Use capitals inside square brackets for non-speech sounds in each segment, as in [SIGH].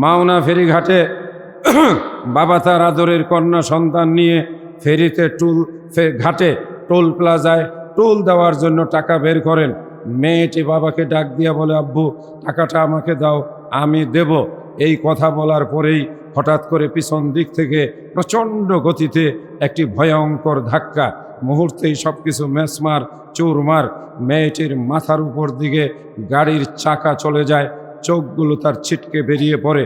মাওনা ফেরিঘাটে বাবা তার আদরের কন্যা সন্তান নিয়ে ফেরিতে টুল ঘাটে টোল প্লাজায় টোল দেওয়ার জন্য টাকা বের করেন। মেয়েটি বাবাকে ডাক দিয়া বলে, আব্বু, টাকাটা আমাকে দাও, আমি দেব। এই কথা বলার পরেই হঠাৎ করে পিছন দিক থেকে প্রচণ্ড গতিতে একটি ভয়ঙ্কর ধাক্কা। মুহূর্তেই সব কিছু মেসমার, চুরমার। মেয়েটির মাথার উপর দিকে গাড়ির চাকা চলে যায়। চোখগুলো তার ছিটকে বেরিয়ে পড়ে।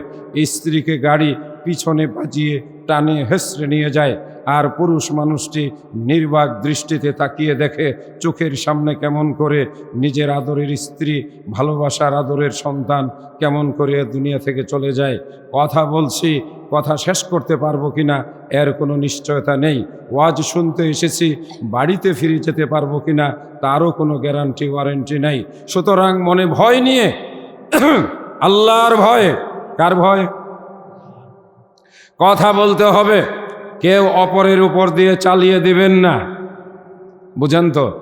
স্ত্রীকে গাড়ি পিছনে বাজিয়ে টানে হেসড়ে নিয়ে যায় আর পুরুষ মানুষটি নির্বাক দৃষ্টিতে তাকিয়ে দেখে চোখের সামনে কেমন করে নিজের আদরের স্ত্রী, ভালোবাসার আদরের সন্তান কেমন করে দুনিয়া থেকে চলে যায়। কথা বলছি, কথা শেষ করতে পারব কিনা এর কোনো নিশ্চয়তা নেই। ওয়াজ শুনতে এসেছি, বাড়িতে ফিরে যেতে পারব কিনা তারও কোনো গ্যারান্টি ওয়ারেন্টি নেই। সুতরাং মনে ভয় নিয়ে [COUGHS] আল্লাহর ভয়ে, কার ভয়? কথা বলতে হবে, কেউ অপরের উপর দিয়ে চালিয়ে দিবেন না। বুঝেন তো?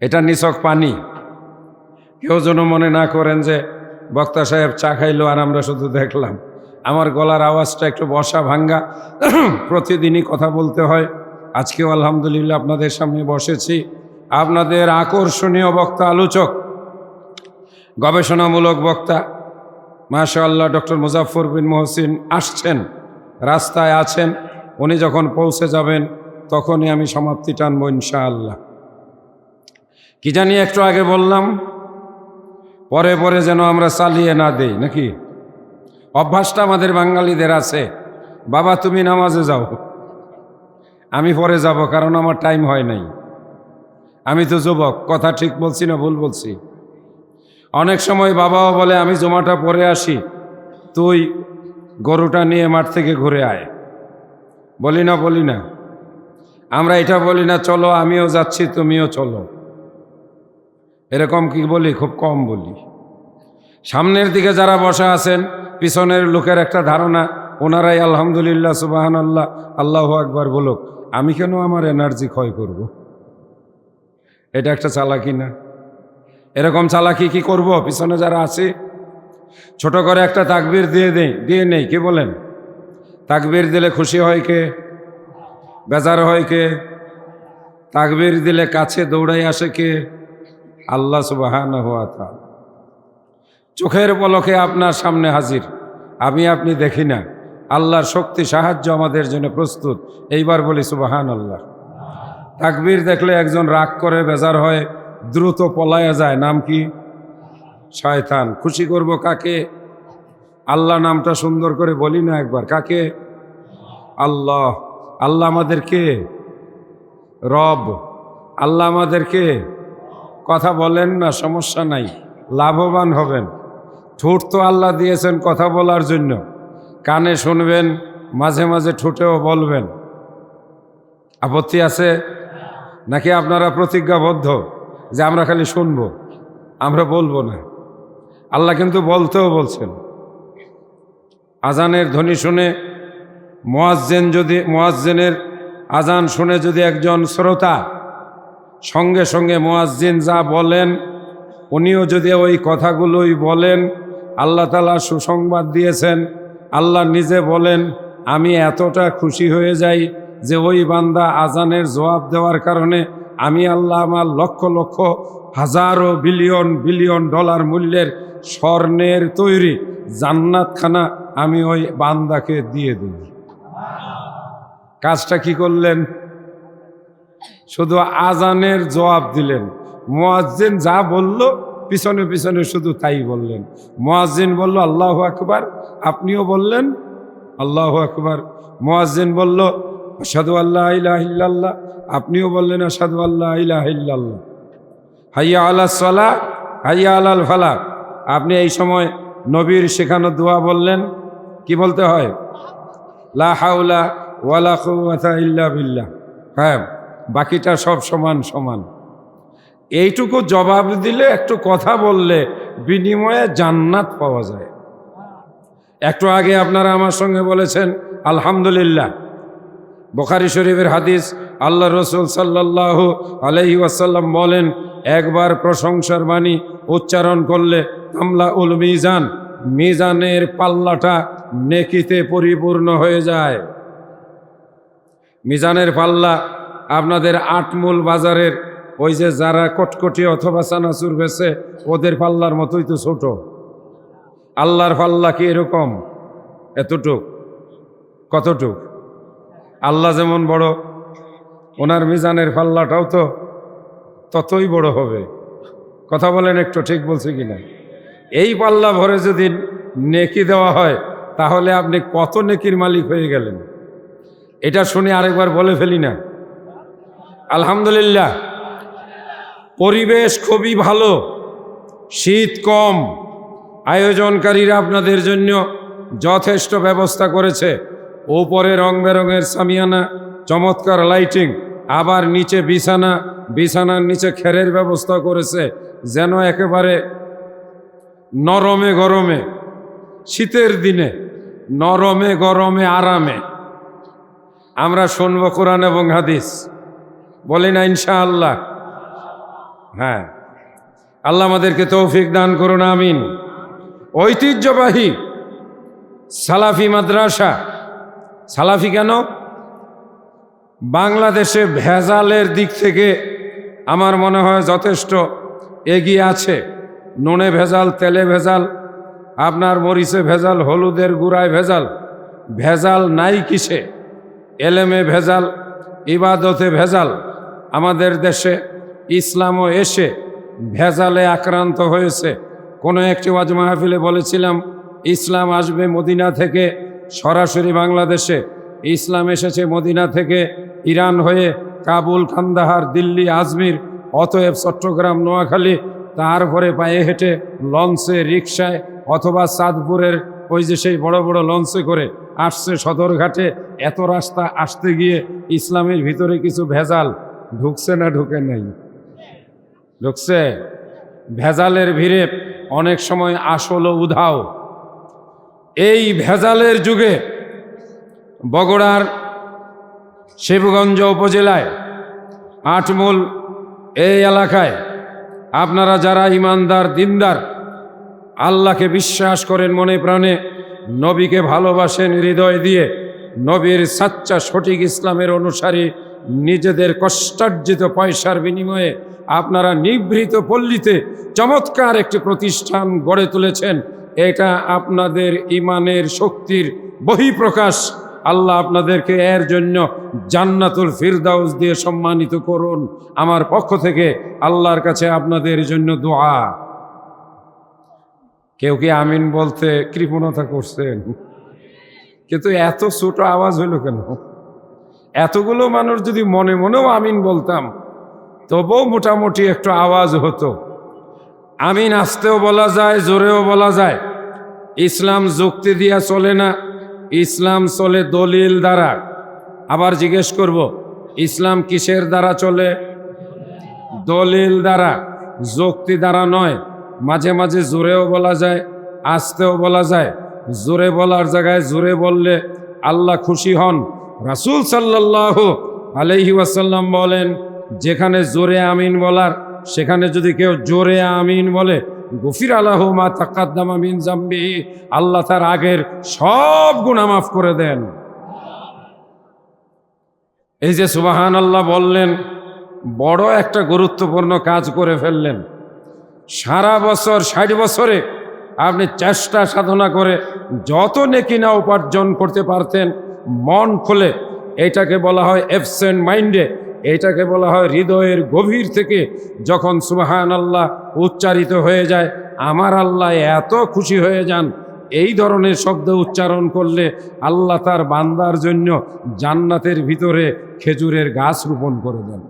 এটা নিছক পানি। কেউ যেন মনে না করেন যে, বক্তা সাহেব চা খাইলো আর আমরা শুধু দেখলাম। আমার গলার আওয়াজটা একটু বসা ভাঙ্গা। [COUGHS] প্রতিদিনই কথা বলতে হয়। আজকেও আলহামদুলিল্লাহ আপনাদের সামনে বসেছি। আপনাদের আকর্ষণীয় বক্তা আলোচক, গবেষণামূলক বক্তা, মাশাআল্লাহ, ডক্টর মুজাফর বিন মহসিন আসছেন, রাস্তায় আছেন, উনি যখন পৌঁছে যাবেন, তখনই আমি সমাপ্তি টানব ইনশাআল্লাহ। কি জানি একটু আগে বললাম, পরে পরে যেন আমরা চালিয়ে না দেই, নাকি? অভ্যাসটা আমাদের বাঙালিদের আছে, বাবা তুমি নামাজে যাও, আমি পরে যাব, কারণ আমার টাইম হয় নাই। আমি তো যুবক, কথা ঠিক বলছি না ভুল বলছি? অনেক সময় বাবাও বলে, আমি জমাটা পরে আসি, তুই গরুটা নিয়ে মাঠ থেকে ঘুরে আয়। বলি না বলি না। আমরা এটা বলি না, চলো, আমিও যাচ্ছি, তুমিও চলো। এরকম কি বলি? খুব কম বলি। সামনের দিকে যারা বসা আছেন, পিছনের লোকের একটা ধারণা, ওনারাই আলহামদুলিল্লাহ সুবাহান আল্লাহ আল্লাহ আকবার বলুক, আমি কেন আমার এনার্জি ক্ষয় করব। এটা একটা চালাকি না। এরকম চালাকি কি করব? পিছনে যারা আছে, ছোট করে একটা তাকবির দিয়ে দেই, দিয়ে নেই, কি বলেন? তাকবির দিলে খুশি হয় কে? বেজার হয় কে? তাকবির দিলে কাছে দৌড়াই আসে কে? আল্লাহ সুবাহান হওয়া তাআলা। চোখের পলকে আপনার সামনে হাজির। আমি আপনি দেখি না। আল্লাহর শক্তি সাহায্য আমাদের জন্য প্রস্তুত। এইবার বলি সুবাহান আল্লাহ তাকবীর দেখলে একজন রাগ করে, বেজার হয়, দ্রুত পলায়া যায়। নাম কি? শয়তান। খুশি করব কাকে? আল্লাহ নামটা সুন্দর করে বলি না একবার। কাকে? আল্লাহ। আল্লাহ আমাদেরকে রব। আল্লাহ আমাদেরকে কথা বলেন না, সমস্যা নাই। লাভবান হবেন। ঠোঁট তো আল্লাহ দিয়েছেন কথা বলার জন্য। কানে শুনবেন, মাঝে মাঝে ঠোঁটেও বলবেন। আপত্তি আছে? নাকি আপনারা প্রতিজ্ঞাবদ্ধ যে আমরা খালি শুনব? আমরা বলব না। আল্লাহ কিন্তু বলতেও বলছেন। আজানের ধ্বনি শুনে মোয়াজ্জেন যদি, মোয়াজ্জেনের আজান শুনে যদি একজন শ্রোতা সঙ্গে সঙ্গে মোয়াজ্জিন যা বলেন, উনিও যদি ওই কথাগুলোই বলেন, আল্লাহ তালা সুসংবাদ দিয়েছেন, আল্লাহ নিজে বলেন, আমি এতটা খুশি হয়ে যাই যে ওই বান্দা আজানের জবাব দেওয়ার কারণে আমি আল্লাহ আমার লক্ষ লক্ষ হাজারো বিলিয়ন বিলিয়ন ডলার মূল্যের স্বর্ণের তৈরি জান্নাতখানা আমি ওই বান্দাকে দিয়ে দিই। কাজটা কি করলেন? শুধু আজানের জবাব দিলেন। মোয়াজ্জিন যা বলল, পিছনে পিছনে শুধু তাই বললেন। মোয়াজ্জিন বলল, আল্লাহ আকবার। আপনিও বললেন, আল্লাহ আকবার। মোয়াজ্জিন বলল আসাদু আল্লাহ ইলাহ ইল্লাল্লাহ। আপনিও বললেন আসাদু আল্লাহ ইলাহ হাইয়া আল্লাহ সালা হাইয়া আলাল ফালা আপনি এই সময় নবীর শেখানো দোয়া বললেন, কি বলতে হয়? লা হাউলা ওয়ালা কুওয়াতা ইল্লা বিল্লাহ। হ্যাঁ বাকিটা সব সমান সমান। এইটুকু জবাব দিলে, একটু কথা বললে বিনিময়ে জান্নাত পাওয়া যায়। একটু আগে আপনারা আমার সঙ্গে বলেছেন, আলহামদুলিল্লাহ। বোখারি শরীফের হাদিস, আল্লাহ রসুল সাল্লাহ আলহি ওয়াসাল্লাম বলেন, একবার প্রশংসার বাণী উচ্চারণ করলে আমলা উল মিজান, মিজানের পাল্লাটা নেকিতে পরিপূর্ণ হয়ে যায়। মিজানের পাল্লা আপনাদের আটমূল বাজারের, ওই যে যারা কটকটি অথবা চানাচুর বেছে ওদের পাল্লার মতোই তো ছোট। আল্লাহর পাল্লা কি এরকম? এতটুক? কতটুক? আল্লাহ যেমন বড়, ওনার মিজানের পাল্লাটাও তো ততই বড় হবে। কথা বলেন একটু, ঠিক বলছে কিনা? এই পাল্লা ভরে যদি নেকি দেওয়া হয়, তাহলে আপনি কত নেকির মালিক হয়ে গেলেন। এটা শুনে আরেকবার বলে ফেলি না। আলহামদুলিল্লাহ, পরিবেশ খুবই ভালো, শীত কম, আয়োজনকারীরা আপনাদের জন্য যথেষ্ট ব্যবস্থা করেছে। উপরে রং বেরঙের সামিয়ানা, চমৎকার লাইটিং আবার নিচে বিছানা, বিছানার নিচে খেরের ব্যবস্থা করেছে, যেন একেবারে নরমে গরমে, শীতের দিনে নরমে গরমে আরামে। আমরা শুনব কোরআন এবং হাদিস। বলি না, ইনশাআল্লাহ। হ্যাঁ। আল্লাহ আমাদেরকে তৌফিক দান করুন, আমিন। ঐতিহ্যবাহী সালাফি মাদ্রাসা সালাফি কেন? বাংলাদেশে ভেজালের দিক থেকে আমার মনে হয় যথেষ্ট এগিয়ে আছে। নুনে ভেজাল, তেলে ভেজাল, আপনার মরিচে ভেজাল, হলুদের গুঁড়ায় ভেজাল। ভেজাল নাই কিসে? এলেমে ভেজাল, ইবাদতে ভেজাল। আমাদের দেশে ইসলামও এসে ভেজালে আক্রান্ত হয়েছে। কোনো একটি ওয়াজ মাহফিলে বলেছিলাম, ইসলাম আসবে মদিনা থেকে সরাসরি বাংলাদেশে ইসলাম এসেছে মদিনা থেকে ইরান হয়ে কাবুল, কান্দাহার, দিল্লি, আজমির, অতএব চট্টগ্রাম, নোয়াখালী তারপরে পায়ে হেঁটে লঞ্চে রিক্সায় অথবা চাঁদপুরের ওই যে সেই বড় বড় লঞ্চে করে আসছে সদরঘাটে, এত রাস্তা আসতে গিয়ে ইসলামের ভিতরে কিছু ভেজাল ঢুকছে না ঢুকে নেই? ঢুকছে? ভেজালের ভিড়ে অনেক সময় আসল উধাও। এই ভেজালের যুগে বগুড়ার শিবগঞ্জ উপজেলায় আটমূল এই এলাকায় আপনারা যারা ইমানদার, দিনদার, আল্লাহকে বিশ্বাস করেন মনে প্রাণে, নবীকে ভালোবাসেন হৃদয় দিয়ে, নবীর সাচ্চা সঠিক ইসলামের অনুসারী, নিজেদের কষ্টার্জিত পয়সার বিনিময়ে আপনারা নিভৃত পল্লীতে চমৎকার একটি প্রতিষ্ঠান গড়ে তুলেছেন। এটা আপনাদের ইমানের শক্তির বহিঃপ্রকাশ। আল্লাহ আপনাদেরকে এর জন্য জান্নাতুল ফিরদাউস দিয়ে সম্মানিত করুন। আমার পক্ষ থেকে আল্লাহর কাছে আপনাদের জন্য দোয়া। কেউ কি আমিন বলতে কৃপণতা করছেন? কিন্তু এত ছোট আওয়াজ হইল কেন? এতগুলো মানুষ যদি মনে মনেও আমিন বলতাম, তবুও মোটামুটি একটু আওয়াজ হতো। আমিন আসতেও বলা যায়, জোরেও বলা যায়। ইসলাম যুক্তি দিয়া চলে না, ইসলাম চলে দলিল দ্বারা। আবার জিজ্ঞেস করব, ইসলাম কিসের দ্বারা চলে? দলিল দ্বারা, যুক্তি দ্বারা নয়। মাঝে মাঝে জোরেও বলা যায়, আসতেও বলা যায়। জোরে বলার জায়গায় জোরে বললে আল্লাহ খুশি হন। রাসুল সাল্লাহ আলহি ওয়াসাল্লাম বলেন, যেখানে জোরে আমিন বলার সেখানে যদি কেউ জোরে আমিন বলে, গফির আল্লাহ মা তাকাদ্দামা মিন জাম্বি আল্লাহ তার আগের সব গুণা মাফ করে দেন। এই যে সুবাহান আল্লাহ বললেন, বড় একটা গুরুত্বপূর্ণ কাজ করে ফেললেন। সারা বছর, ষাট বছরে আপনি চেষ্টা সাধনা করে যত নেকি না উপার্জন করতে পারতেন, মন খুলে এটাকে বলা হয় অ্যাবসেন্ট মাইন্ডে এটাকে বলা হয় হৃদয়ের গভীর থেকে যখন সুবাহান আল্লাহ উচ্চারিত হয়ে যায়, আমার আল্লাহ এত খুশি হয়ে যান, এই ধরনের শব্দ উচ্চারণ করলে আল্লাহ তার বান্দার জন্য জান্নাতের ভিতরে খেজুরের গাছ রোপণ করে দেন।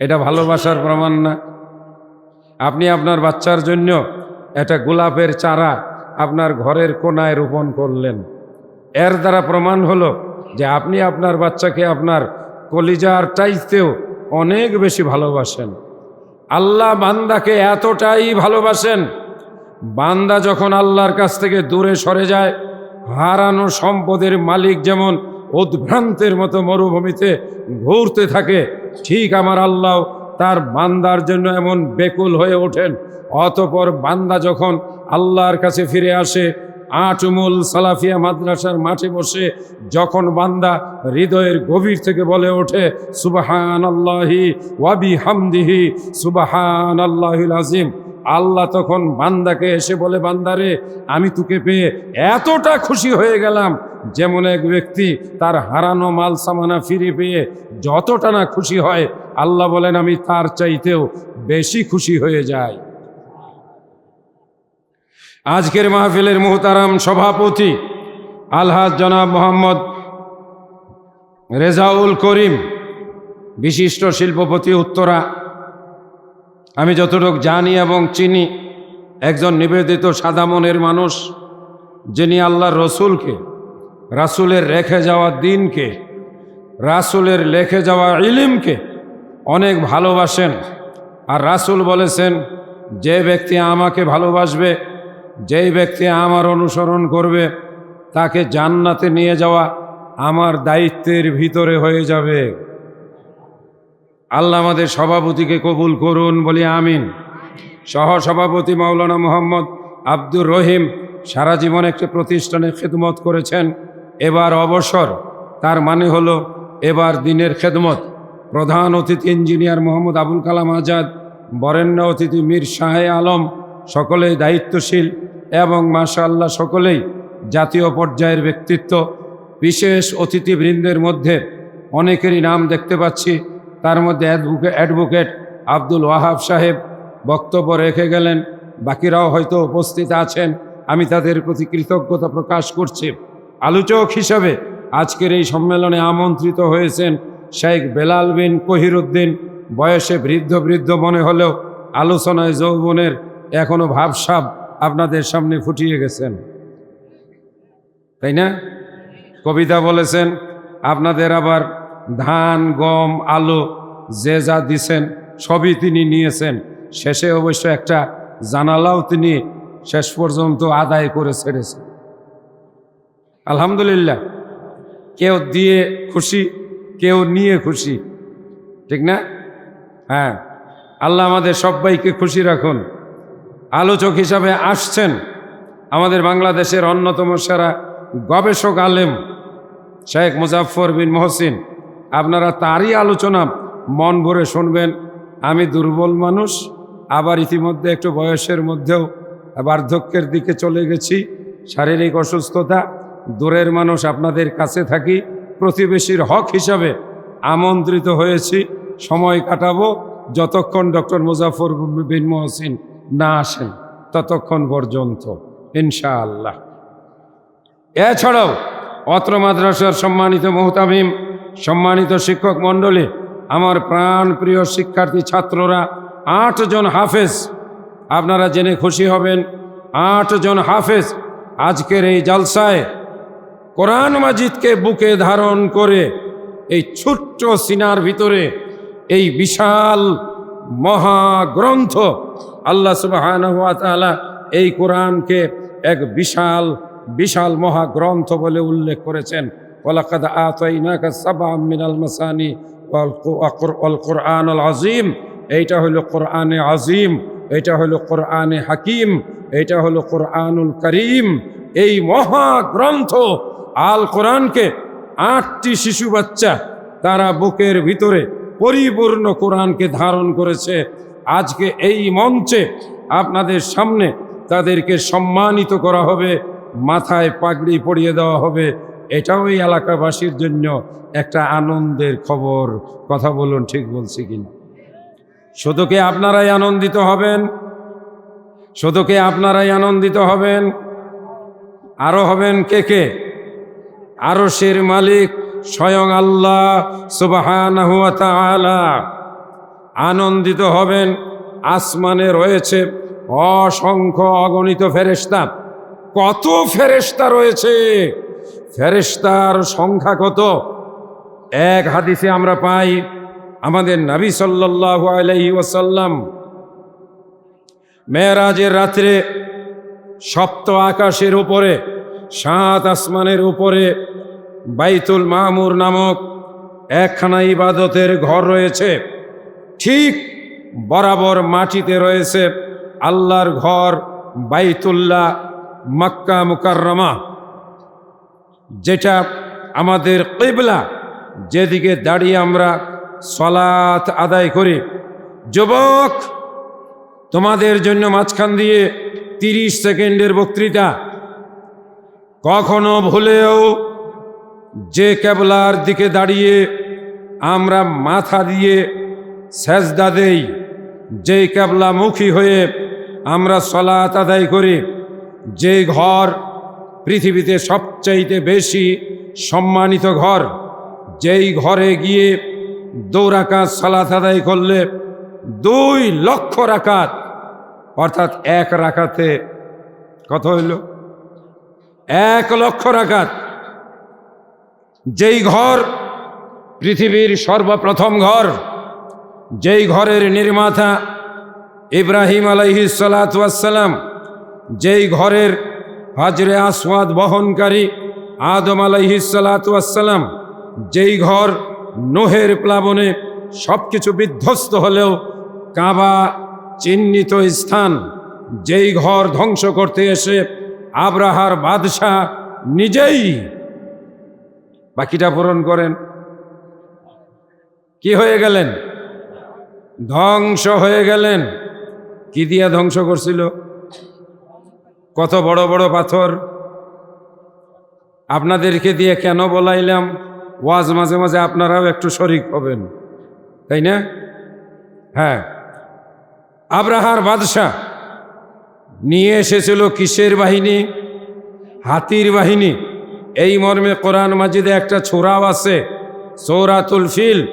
এটা ভালোবাসার প্রমাণ না। আপনি আপনার বাচ্চার জন্য একটা গোলাপের চারা আপনার ঘরের কোনায় রোপণ করলেন। এর দ্বারা প্রমাণ হলো যে আপনি আপনার বাচ্চাকে আপনার কলিজার চাইতেও অনেক বেশি ভালোবাসেন। আল্লাহ বান্দাকে এতটাই ভালোবাসেন, বান্দা যখন আল্লাহর কাছ থেকে দূরে সরে যায়, হারানো সম্পদের মালিক যেমন উদ্ভ্রান্তের মতো মরুভূমিতে ঘুরতে থাকে, ঠিক আমার আল্লাহ তার বান্দার জন্য এমন বেকুল হয়ে ওঠেন। অতপর বান্দা যখন আল্লাহর কাছে ফিরে আসে আটমুল সালাফিয়া মাদ্রাসার মাঠে বসে যখন বান্দা হৃদয়ের গভীর থেকে বলে ওঠে সুবাহান আল্লাহি ওয়াবি হামদিহি সুবাহান আল্লাহিল আজিম আল্লাহ তখন বান্দাকে এসে বলে, বান্দারে, আমি তোকে পেয়ে এতটা খুশি হয়ে গেলাম যেমন এক ব্যক্তি তার হারানো মাল সামানা ফিরে পেয়ে যতটা না খুশি হয়, আল্লাহ বলেন, আমি তার চাইতেও বেশি খুশি হয়ে যাই। আজকের মাহফিলের মোহতারাম সভাপতি আলহাজ জনাব মোহাম্মদ রেজাউল করিম, বিশিষ্ট শিল্পপতি উত্তরা। আমি যতটুক জানি এবং চিনি, একজন নিবেদিত সাদা মনের মানুষ যিনি আল্লাহর রসুলকে, রাসুলের রেখে যাওয়া দিনকে, রাসুলের লেখে যাওয়া ইলিমকে অনেক ভালোবাসেন। আর রাসুল বলেছেন, যে ব্যক্তি আমাকে ভালোবাসবে যেই ব্যক্তি আমার অনুসরণ করবে, তাকে জান্নাতে নিয়ে যাওয়া আমার দায়িত্বের ভিতরে হয়ে যাবে। আল্লাহ আমাদের সভাপতিকে কবুল করুন, বলি আমিন। সহ সভাপতি মাওলানা মোহাম্মদ আব্দুর রহিম সারা জীবন একটি প্রতিষ্ঠানে খেদমত করেছেন। এবার অবসর, তার মানে হলো এবার দিনের খেদমত। প্রধান অতিথি ইঞ্জিনিয়ার মোহাম্মদ আবুল কালাম আজাদ, বরেণ্য অতিথি মীর শাহে আলম, সকলেই দায়িত্বশীল। এবং মাশাআল্লাহ সকলেই জাতীয় পর্যায়ের ব্যক্তিত্ব, বিশেষ অতিথিবৃন্দের মধ্যে অনেকেরই নাম দেখতে পাচ্ছি। তার মধ্যে অ্যাডভোকেট আব্দুল ওয়াহাব সাহেব বক্তব্য রেখে গেলেন। বাকিরাও হয়তো উপস্থিত আছেন। আমি তাদের প্রতি কৃতজ্ঞতা প্রকাশ করছি। আলোচক হিসাবে আজকের এই সম্মেলনে আমন্ত্রিত হয়েছেন শেখ বেলাল বিন কহিরুদ্দিন। বয়সে বৃদ্ধ বৃদ্ধ মনে হলেও আলোচনায় যৌবনের এখনও ভাবসাব আপনাদের সামনে ফুটিয়ে গেছেন। তাই না? কবিতা বলেছেন, আপনাদের আবার ধান, গম, আলু যে যা দিছেন, সবই তিনি নিয়েছেন। শেষে অবশ্য একটা জানালাও তিনি শেষ পর্যন্ত আদায় করে ছেড়েছেন। আলহামদুলিল্লাহ, কেউ দিয়ে খুশি, কেউ নিয়ে খুশি। ঠিক না? হ্যাঁ আল্লাহ আমাদের সবাইকে খুশি রাখুন। আলোচক হিসাবে আসছেন আমাদের বাংলাদেশের অন্যতম সেরা গবেষক আলেম শেখ মুজাফর বিন মহসিন। আপনারা তারই আলোচনা মন ভরে শুনবেন। আমি দুর্বল মানুষ, আবার ইতিমধ্যে একটু বয়সের মধ্যেও বার্ধক্যের দিকে চলে গেছি। শারীরিক অসুস্থতা, দূরের মানুষ আপনাদের কাছে থাকি। প্রতিবেশীর হক হিসাবে আমন্ত্রিত হয়েছি। সময় কাটাবো। যতক্ষণ ডক্টর মুজাফর বিন মহসিন না আসেন ততক্ষণ পর্যন্ত, ইনশাআল্লাহ। এছাড়াও অত্র মাদ্রাসার সম্মানিত মোহতামিম, সম্মানিত শিক্ষক মণ্ডলী, আমার প্রাণ প্রিয় শিক্ষার্থী ছাত্ররা আটজন হাফেজ, আপনারা জেনে খুশি হবেন আটজন হাফেজ আজকের এই জালসায় কোরআন মাজিদকে বুকে ধারণ করে এই ছোট্ট সিনার ভিতরে এই বিশাল মহাগ্রন্থ আল্লাহ সুবাহ এই কোরআনকে এক বিশাল বিশাল মহাগ্রন্থ বলে উল্লেখ করেছেন। ওলাকাদ আতাইনাকা সাবা মিনাল মাসানি অল কোরআন আজিম এইটা হলো কোরআনে আজিম এটা হলো কোরআনে হাকিম এটা হলো কোরআনুল করিম। এই মহাগ্রন্থ আল কোরআনকে আটটি শিশু বাচ্চা তারা বুকের ভিতরে পরিপূর্ণ কোরআনকে ধারণ করেছে। আজকে এই মঞ্চে আপনাদের সামনে তাদেরকে সম্মানিত করা হবে, মাথায় পাগড়ি পরিয়ে দেওয়া হবে। এটাও এই এলাকাবাসীর জন্য একটা আনন্দের খবর। কথা বলুন, ঠিক বলছি কিনা? শুধু আপনারাই আনন্দিত হবেন শুধু আপনারাই আনন্দিত হবেন। আরও হবেন কে কে? আরও সের মালিক স্বয়ং আল্লাহ তাআলা। আনন্দিত হবেন। আসমানে রয়েছে অসংখ্য অগণিত ফেরেশতা। কত ফেরেশতা রয়েছে? ফেরেশতার সংখ্যা কত? এক হাদিসে আমরা পাই, আমাদের নবী সাল্লাল্লাহু আলাইহি ওয়াসাল্লাম মেয়েরাজের রাত্রে সপ্ত আকাশের উপরে, সাত আসমানের উপরে বাইতুল মামুর নামক একখানা ইবাদতের ঘর রয়েছে। ঠিক বরাবর মাটিতে রয়েছে আল্লাহর ঘর বাইতুল্লাহ মক্কা মুকাররমা, যেটা আমাদের কিবলা, যেদিকে দাঁড়িয়ে আমরা সলাত আদায় করি। যুবক, তোমাদের জন্য মাঝখান দিয়ে তিরিশ সেকেন্ডের বক্তৃতা। কখনো ভুলেও যে কেবলার দিকে দাঁড়িয়ে আমরা মাথা দিয়ে সেজদা দেই। যেই কেবলামুখী হয়ে আমরা সলাত আদায় করি যে ঘর পৃথিবীতে সবচাইতে বেশি সম্মানিত ঘর, যেই ঘরে গিয়ে দৌড়াকাত সালাত আদায় করলে দুই লক্ষ রাকাত, অর্থাৎ এক রাখাতে কত হইল? এক লক্ষ রাকাত। যেই ঘর পৃথিবীর সর্বপ্রথম ঘর যেই ঘরের নির্মাতা ইব্রাহিম আলাইহি সালাতাম যেই ঘরের হাজরে আসওয়াদ বহনকারী আদম আলাইহি সালাতাম যেই ঘর নোহের প্লাবনে সব কিছু বিধ্বস্ত হলেও কাবা চিহ্নিত স্থান, যেই ঘর ধ্বংস করতে এসে আব্রাহার বাদশাহ নিজেই বাকিটা পূরণ করেন। কি হয়ে গেলেন? ধ্বংস হয়ে গেলেন। কি দিয়া ধ্বংস করছিল? কত বড় বড় পাথর। আপনাদেরকে দিয়ে কেন বলাইলাম? ওয়াজ মাঝে মাঝে আপনারাও একটু শরিক হবেন। তাই না? হ্যাঁ। আব্রাহার বাদশাহ নিয়ে এসেছিল কিসের বাহিনী? হাতির বাহিনী। এই মর্মে কোরআন মাজিদে একটা ছোড়াও আছে, সৌরাতুল ফিল।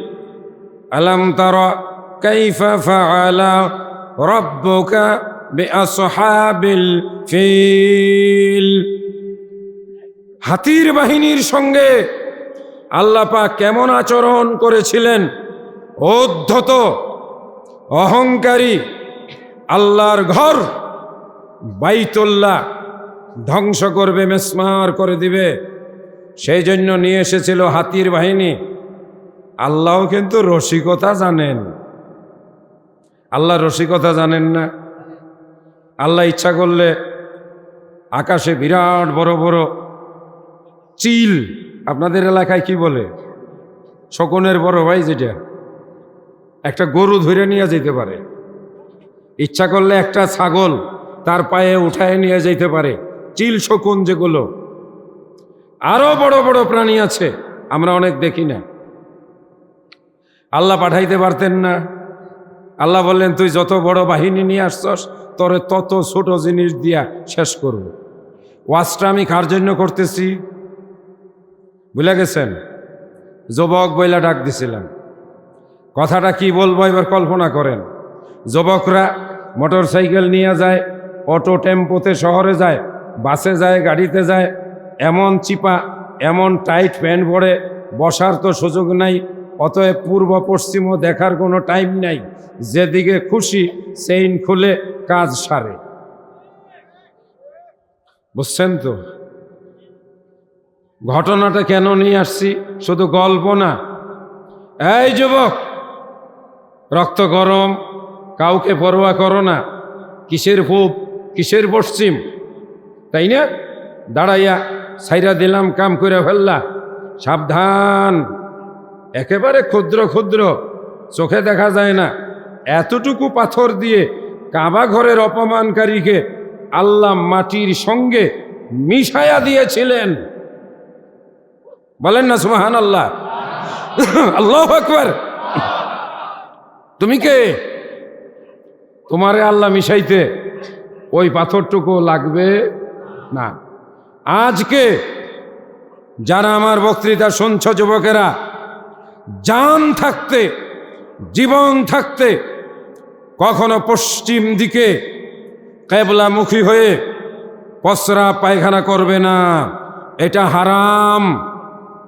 আলম তার কাইফা ফাআলা রব্বুকা বিআসহাবিল ফিল হাতির বাহিনীর সঙ্গে আল্লাপা কেমন আচরণ করেছিলেন? অধ্যত, অহংকারী, আল্লাহর ঘর বাইতুল্লাহ ধ্বংস করবে, মেসমার করে দিবে। সেই জন্য নিয়ে এসেছিল হাতির বাহিনী। আল্লাহ কিন্তু রসিকতা জানেন। আল্লাহ রসিকতা জানেন না। আল্লাহ ইচ্ছা করলে আকাশে বিরাট বড় বড় চিল, আপনাদের এলাকায় কি বলে? শকুনের বড় ভাই যেটা, একটা গরু ধরে নিয়ে যেতে পারে। ইচ্ছা করলে একটা ছাগল তার পায়ে উঠায় নিয়ে যেতে পারে। চিল, শকুন যেগুলো। আরও বড় বড় প্রাণী আছে, আমরা অনেক দেখি না। আল্লাহ পাঠাইতে পারতেন না। আল্লাহ বললেন, তুই যত বড় বাহিনী নিয়ে আসছস, তোরে তত ছোট জিনিস দিয়া শেষ করব। ওয়াজটা আমি কার জন্য করতেছি? বুঝলে গেছেন? যুবক বইলা ডাক দিছিলাম। কথাটা কি বলব এবার কল্পনা করেন। যুবকরা মোটর সাইকেল নিয়ে যায়, অটো টেম্পোতে শহরে যায়, বাসে যায়, গাড়িতে যায়, এমন চিপা, এমন টাইট প্যান্ট পরে, বসার তো সুযোগ নাই অতএব পূর্ব পশ্চিমও দেখার কোনো টাইম নাই। যেদিকে খুশি, সেইন খুলে কাজ সারে। বুঝছেন তো? ঘটনাটা কেন নিয়ে আসছি? শুধু গল্প না। এই যুবক, রক্ত গরম, কাউকে পরোয়া করো না। কিসের পূব, কিসের পশ্চিম? তাই না? দাঁড়াইয়া সাইরা দিলাম, কাম করে ফেললা। সাবধান। একেবারে ক্ষুদ্র ক্ষুদ্র, চোখে দেখা যায় না। এতটুকু পাথর দিয়ে কাবা ঘরের অপমানকারীকে আল্লাহ মাটির সঙ্গে মিশায়া দিয়েছিলেন। বলেন না সুমাহান আল্লাহ আল্লাহ আকবর। তুমি কে? তোমারে আল্লাহ মিশাইতে ওই পাথরটুকু লাগবে না। আজকে যারা আমার বক্তৃতা শুনছ, যুবকেরা জান থাকতে, জীবন থাকতে, কখনো পশ্চিম দিকে কেবলামুখী হয়ে পসরা পায়খানা করবে না। এটা হারাম।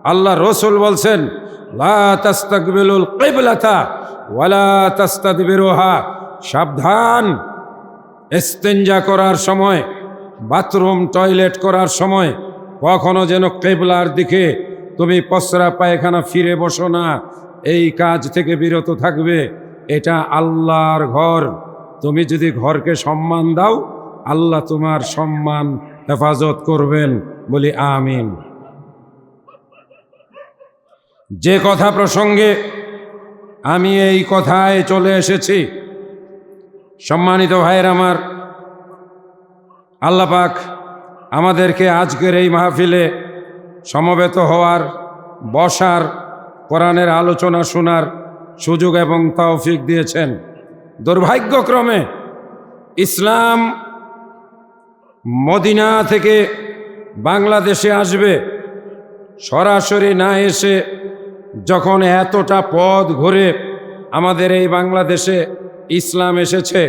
আল্লাহ রসুল বলছেন, লা তাস্তাকবিলুল কিবলাতা ওয়ালা তাস্তাদবিরুহা। সাবধান। এস্তেঞ্জা করার সময়, বাথরুম, টয়লেট করার সময় কখনো যেন কেবলার দিকে তুমি পসরা পায়খানা ফিরে বসো না। এই কাজ থেকে বিরত থাকবে। এটা আল্লাহর ঘর। তুমি যদি ঘরকে সম্মান দাও, আল্লাহ তোমার সম্মান হেফাজত করবেন। বলি আমিন। যে কথা প্রসঙ্গে আমি এই কথায় চলে এসেছি, সম্মানিত ভাইয়ের আমার আল্লাপাক আমাদেরকে আজকের এই মাহফিলে সমবেত হওয়ার, বসার, কোরআনের আলোচনা শোনার সুযোগ এবং তৌফিক দিয়েছেন। দুর্ভাগ্যক্রমে ইসলাম মদিনা থেকে বাংলাদেশে আসবে, সরাসরি না এসে যখন এতটা পথ ঘুরে আমাদের এই বাংলাদেশে ইসলাম এসেছে,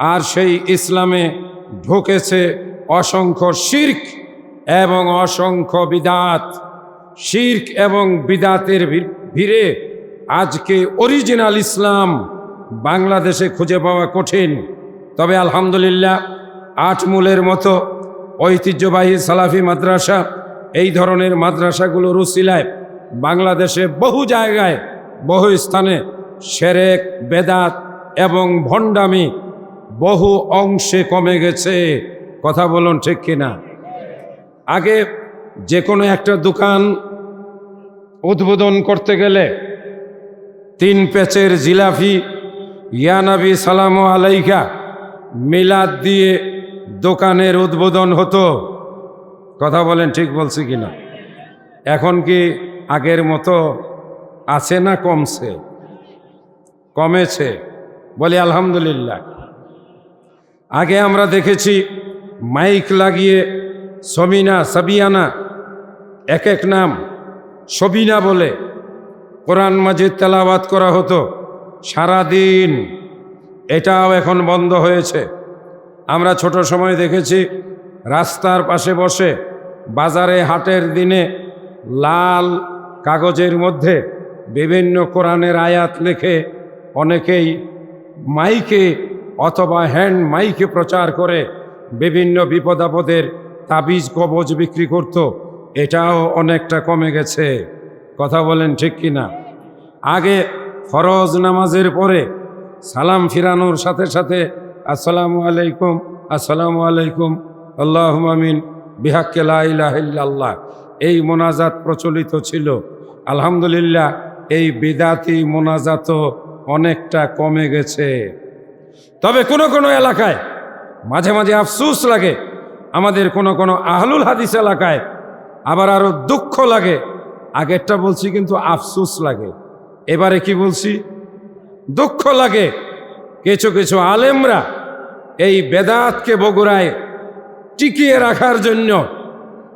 আর সেই ইসলামে ঢুকেছে অসংখ্য শির্ক। এবং অসংখ্য বিদাত, শির্ক এবং বিদাতের ভিড়ে আজকে অরিজিনাল ইসলাম বাংলাদেশে খুঁজে পাওয়া কঠিন। তবে আলহামদুলিল্লাহ, আট মূলের মতো ঐতিহ্যবাহী সালাফি মাদ্রাসা এই ধরনের মাদ্রাসাগুলো রুসিলায় বাংলাদেশে বহু জায়গায়, বহু স্থানে সেরেক, বেদাত এবং ভণ্ডামি বহু অংশে কমে গেছে। কথা বলুন ঠিক কিনা? আগে যে কোনো একটা দোকান উদ্বোধন করতে গেলে তিন পেচের জিলাফি ইয়ানাবি সালাম আলাইকা, মিলাদ দিয়ে দোকানের উদ্বোধন হতো। কথা বলেন ঠিক বলছি কিনা এখন কি আগের মতো আছে না কমছে? কমেছে। বলি আলহামদুলিল্লাহ। আগে আমরা দেখেছি মাইক লাগিয়ে সমিনা সাবিয়ানা এক এক নাম। সবিনা বলে কোরআন মাজিদ তেলাওয়াত করা হতো সারাদিন। এটাও এখন বন্ধ হয়েছে। আমরা ছোট সময় দেখেছি রাস্তার পাশে বসে বাজারে হাটের দিনে লাল কাগজের মধ্যে বিভিন্ন কোরআনের আয়াত লিখে অনেকেই মাইকে অথবা হ্যান্ড মাইকে প্রচার করে বিভিন্ন বিপদাপদের তাবিজ কবজ বিক্রি করত, এটাও অনেকটা কমে গেছে। কথা বলেন ঠিক কিনা? আগে ফরজ নামাজের পরে সালাম ফিরানোর সাথে সাথে, আসসালামু আলাইকুম আসসালামু আলাইকুম আল্লাহ আমিন বিহাক্কেল্লাহ এই মোনাজাত প্রচলিত ছিল। আলহামদুলিল্লাহ, এই বিদাতি মোনাজাতও অনেকটা কমে গেছে। তবে কোনো কোনো এলাকায় মাঝে মাঝে আফসুস লাগে আমাদের কোনো কোনো আহলুল হাদিস এলাকায় আবার আরও দুঃখ লাগে। আগেরটা বলছি কিন্তু আফসুস লাগে। এবারে কি বলছি? দুঃখ লাগে কিছু কিছু আলেমরা এই বেদাতকে বগুড়ায় টিকিয়ে রাখার জন্য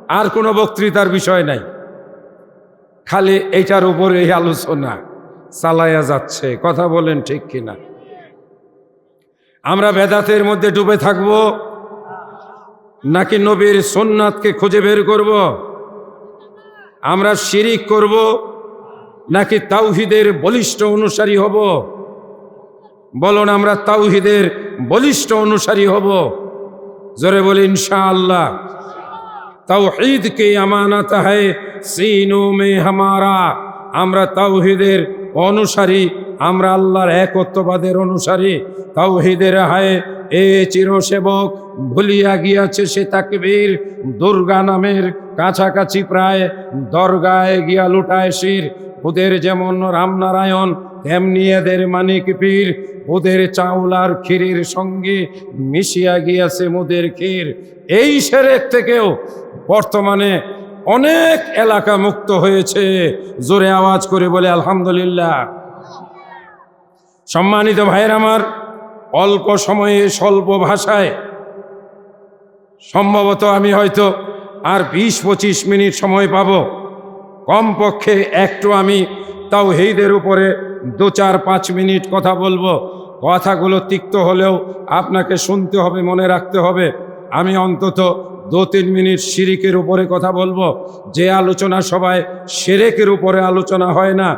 আর কোনো বক্তৃতার বিষয় নাই। খালি এইটার উপরে এই আলোচনা চালাইয়া যাচ্ছে। কথা বলেন ঠিক কিনা? আমরা বেদাতের মধ্যে ডুবে থাকব। নাকি নবীর সোননাথকে খুঁজে বের করব? আমরা শিরিক করব নাকি তাওহিদের বলিষ্ঠ অনুসারী হব? বলুন, আমরা তাউহিদের বলিষ্ঠ অনুসারী হব। জোরে বলি ইনশা আল্লাহ তাওহিদ কে আমানত হয় মে হামারা। আমরা তাওহিদের অনুসারী, আমরা আল্লাহর একত্ববাদের অনুসারী। তাওহিদের হায় এ চিরসেবক ভুলিয়া গিয়াছে সে তাকবীর। দুর্গা নামের কাছাকাছি প্রায় দরগায় গিয়া লুটায় শির। ওদের যেমন রামনারায়ণ, তেমনি এদের মানিক পীর। ওদের চাউল আর ক্ষীরের সঙ্গে মিশিয়া গিয়াছে মোদের ক্ষীর। এই সেরেক থেকেও বর্তমানে অনেক এলাকা মুক্ত হয়েছে। জোরে আওয়াজ করে বলে, আলহামদুলিল্লাহ। সম্মানিত ভাইয়ের আমার অল্প সময়ে স্বল্প ভাষায়। সম্ভবত আমি হয়তো আর বিশ পঁচিশ মিনিট সময় পাব। কমপক্ষে একটু আমি তাও হেইদের উপরে দু চার পাঁচ মিনিট কথা বলব। কথাগুলো তিক্ত হলেও আপনাকে শুনতে হবে, মনে রাখতে হবে। আমি অন্তত দু তিন মিনিট শিরিকের উপরে কথা বলব। যে আলোচনা সবাই সেরেকের উপরে আলোচনা হয় না,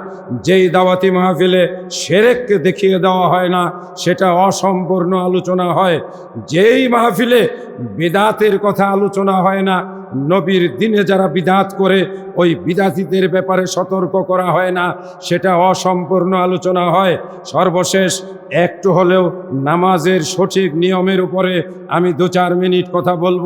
যেই দাওয়াতি মাহফিলে সেরেককে দেখিয়ে দেওয়া হয় না, সেটা অসম্পূর্ণ আলোচনা হয়। যেই মাহফিলে বেদাতের কথা আলোচনা হয় না নবীর দিনে যারা বিদাত করে, ওই বিদাতিদের ব্যাপারে সতর্ক করা হয় না। সেটা অসম্পূর্ণ আলোচনা হয়। সর্বশেষ, একটু হলেও নামাজের সঠিক নিয়মের উপরে আমি দু চার মিনিট কথা বলব।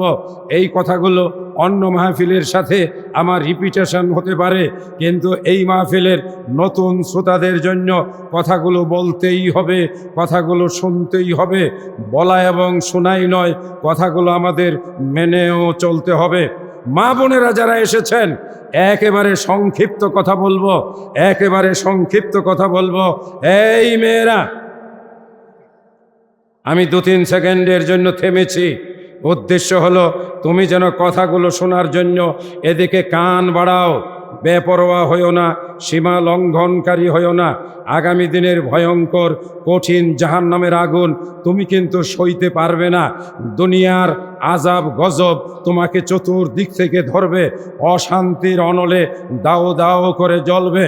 এই কথাগুলো অন্য মাহফিলের সাথে আমার রিপিটেশন হতে পারে, কিন্তু এই মাহফিলের নতুন শ্রোতাদের জন্য কথাগুলো বলতেই হবে, কথাগুলো শুনতেই হবে, বলা এবং শোনাই নয়, কথাগুলো আমাদের মেনেও চলতে হবে। মা বোনেরা যারা এসেছেন, একেবারে সংক্ষিপ্ত কথা বলব, একেবারে সংক্ষিপ্ত কথা বলব। এই মেয়েরা, আমি দু তিন সেকেন্ডের জন্য থেমেছি। উদ্দেশ্য হলো, তুমি যেন কথাগুলো শোনার জন্য এদিকে কান বাড়াও, বেপরোয়া হইও না, সীমা লঙ্ঘনকারী হইও না, আগামী দিনের ভয়ঙ্কর, কঠিন জাহান নামের আগুন তুমি কিন্তু সইতে পারবে না। দুনিয়ার আজাব গজব তোমাকে চতুর্দিক থেকে ধরবে, অশান্তির অনলে দাও দাও করে জ্বলবে,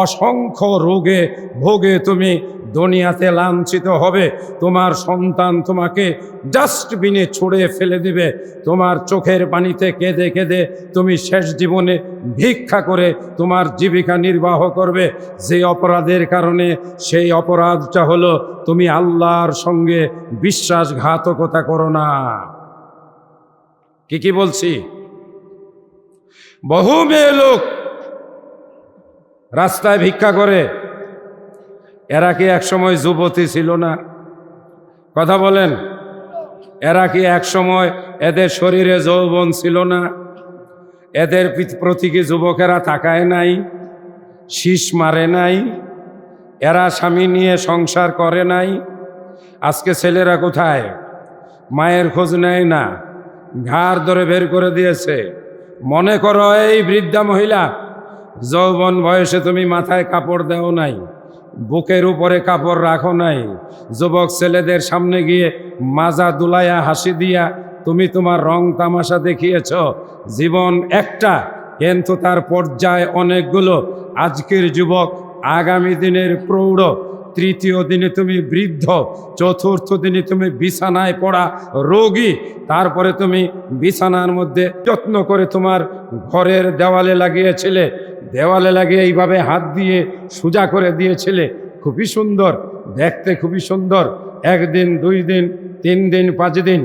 অসংখ্য রোগে ভোগে তুমি দুনিয়াতে লাঞ্ছিত হবে। তোমার সন্তান তোমাকে ডাস্টবিনে ছুঁড়ে ফেলে দিবে। তোমার চোখের পানিতে কেঁদে কেঁদে তুমি শেষ জীবনে ভিক্ষা করে তোমার জীবিকা নির্বাহ করবে। যে অপরাধের কারণে সেই অপরাধটা হলো তুমি আল্লাহর সঙ্গে বিশ্বাসঘাতকতা করো না। কি কি বলছি? বহু মেয়ে লোক রাস্তায় ভিক্ষা করে। এরা কি একসময় যুবতী ছিল না? কথা বলেন। এরা কি একসময় এদের শরীরে যৌবন ছিল না? এদের পিত- প্রতি কি যুবকেরা তাকায় নাই? শীষ মারে নাই? এরা স্বামী নিয়ে সংসার করে নাই? আজকে ছেলেরা কোথায়? মায়ের খোঁজ নেয় না। ঘাড় ধরে বের করে দিয়েছে। মনে করো, এই বৃদ্ধা মহিলা, যৌবন বয়সে তুমি মাথায় কাপড় দেও নাই। বুকের উপরে কাপড় রাখো নাই। যুবক ছেলেদের সামনে গিয়ে মাজা দুলাইয়া হাসি দিয়া, তুমি তোমার রং তামাশা দেখিয়েছ। জীবন একটা, কিন্তু তার পর্যায় অনেকগুলো। আজকের যুবক, আগামী দিনের প্রৌঢ়। তৃতীয় দিনে তুমি বৃদ্ধ। চতুর্থ দিনে তুমি বিছানায় পড়া রোগী। তারপরে তুমি বিছানার মধ্যে যত্ন করে তোমার ঘরের দেওয়ালে লাগিয়েছিলে। দেওয়ালে লাগে এইভাবে হাত দিয়ে সোজা করে দিয়েছিলে। খুবই সুন্দর, দেখতে খুবই সুন্দর। একদিন, দুই দিন, তিন দিন, পাঁচ দিন,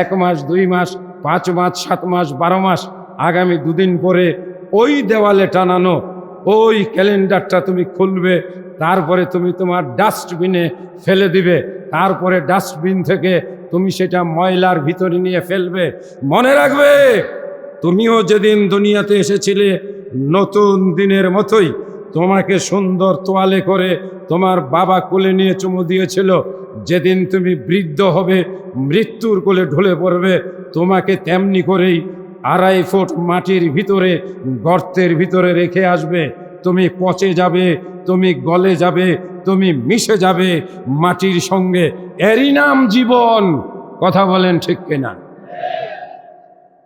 এক মাস, দুই মাস, পাঁচ মাস, সাত মাস, বারো মাস, আগামী দুদিন পরে ওই দেওয়ালে টানানো, ওই ক্যালেন্ডারটা তুমি খুলবে, তারপরে তুমি তোমার ডাস্টবিনে ফেলে দিবে, তারপরে ডাস্টবিন থেকে তুমি সেটা ময়লার ভিতরে নিয়ে ফেলবে। মনে রাখবে, তুমিও যেদিন দুনিয়াতে এসেছিলে নতুন দিনের মতোই তোমাকে সুন্দর তোয়ালে করে তোমার বাবা কোলে নিয়ে চুমু দিয়েছিল। যেদিন তুমি বৃদ্ধ হবে, মৃত্যুর কোলে ঢলে পড়বে। তোমাকে তেমনি করেই আড়াই ফুট মাটির ভিতরে, গর্তের ভিতরে রেখে আসবে। তুমি পচে যাবে, তুমি গলে যাবে, তুমি মিশে যাবে মাটির সঙ্গে। এরই নাম জীবন। কথা বলেন ঠিক কিনা?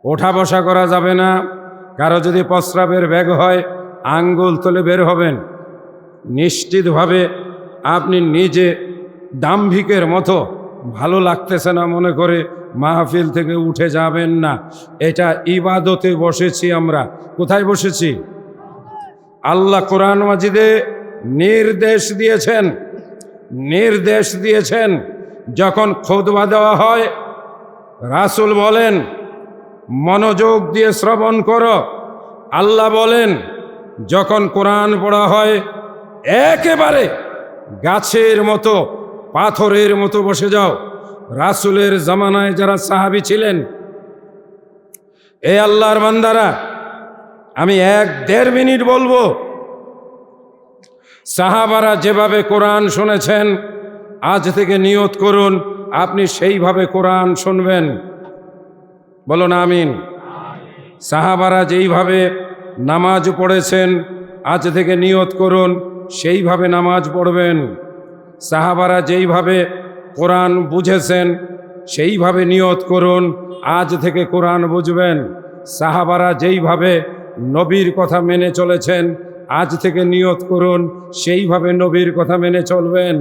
ওঠা বসা করা যাবে না। কারও যদি প্রস্রাবের ব্যাগ হয়, আঙ্গুল তুলে বের হবেন। নিশ্চিতভাবে আপনি নিজে দাম্ভিকের মতো ভালো লাগতেছে না মনে করে মাহফিল থেকে উঠে যাবেন না। এটা ইবাদতে বসেছি আমরা। কোথায় বসেছি? আল্লাহ কোরআন মাজিদে নির্দেশ দিয়েছেন। নির্দেশ দিয়েছেন। যখন খোদবা দেওয়া হয়, রাসুল বলেন মনোযোগ দিয়ে শ্রবণ করো। আল্লাহ বলেন, যখন কোরআন পড়া হয়, একেবারে গাছের মতো, পাথরের মতো বসে যাও। রাসুলের জামানায় যারা সাহাবি ছিলেন, এ আল্লাহর বান্দারা, আমি এক দেড় মিনিট বলব, সাহাবারা যেভাবে কোরআন শুনেছেন, আজ থেকে নিয়ত করুন, আপনি সেইভাবে কোরআন শুনবেন। বলো না আমিন। সাহাবারা যেইভাবে নামাজ পড়েছেন, আজ থেকে নিয়ত করুন, সেইভাবে নামাজ পড়বেন। সাহাবারা যেইভাবে কোরআন বুঝেছেন, সেইভাবে নিয়ত করুন, আজ থেকে কোরআন বুঝবেন। সাহাবারা যেইভাবে নবীর কথা মেনে চলেছেন, আজ থেকে নিয়ত করুন, সেইভাবে নবীর কথা মেনে চলবেন।